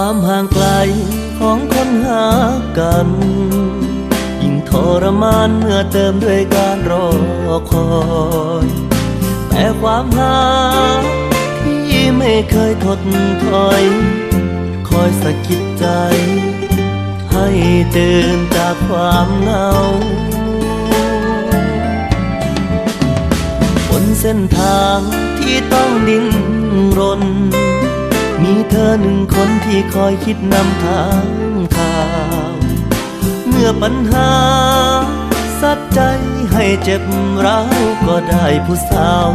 ความห่างไกลของคนหากัน ยิ่งทรมานเมื่อเติมด้วยการรอคอย แต่ความหาที่ไม่เคยทดถอย คอยสะกิดใจ ให้ตื่นจากความเหงาบนเส้นทางที่ต้องดิ้นรน เธอหนึ่งคนที่คอยคิดนำทางข่าวเมื่อปัญหา สัดใจให้เจ็บร้าวก็ได้ผู้สาว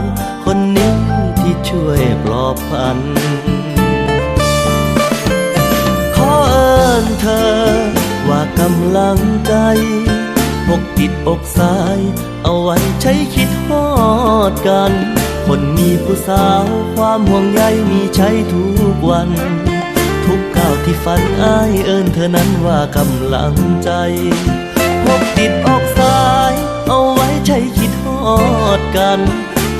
คนนี้ที่ช่วยปลอบพัน ขอเอิญเธอว่ากำลังใจปกติดอกสาย เอาไว้ใช้คิดฮอดกัน คนมีผู้สาวความห่วงใยมีใช้ทุกวัน ทุกก้าวที่ฝันอ้ายเอิญเธอนั้นว่ากำลังใจพกติดอกสาย เอาไว้ใช้คิดฮอดกัน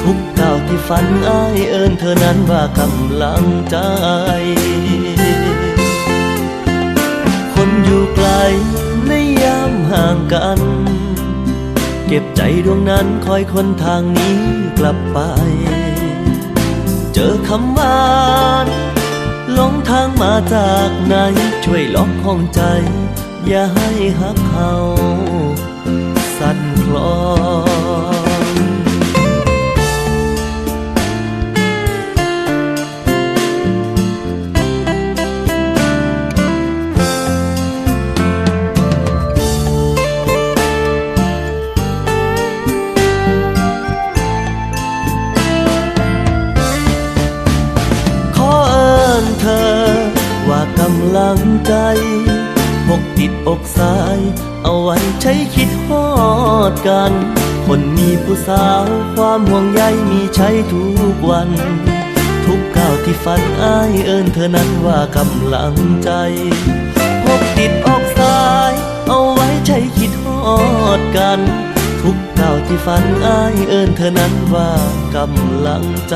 ทุกก้าวที่ฝันอ้ายเอิญเธอนั้นว่ากำลังใจ คนอยู่ไกลในยามห่างกัน เก็บใจดวงนั้นคอยคนทางนี้กลับไป เจอคำหวานหลงทางมาจากไหน ช่วยล็อกห้องใจ อย่าให้หักเขา สั่นคลอ ติดอกสาย เอาไว้ใช้คิดฮอดกัน คนมีผู้สาวความห่วงใยมีใช้ทุกวัน ทุกก้าวที่ฝันอ้ายเอิญเธอนั้นว่ากำลังใจพกติดอกสาย เอาไว้ใช้คิดฮอดกัน ทุกก้าวที่ฝันอ้ายเอิญเธอนั้นว่ากำลังใจ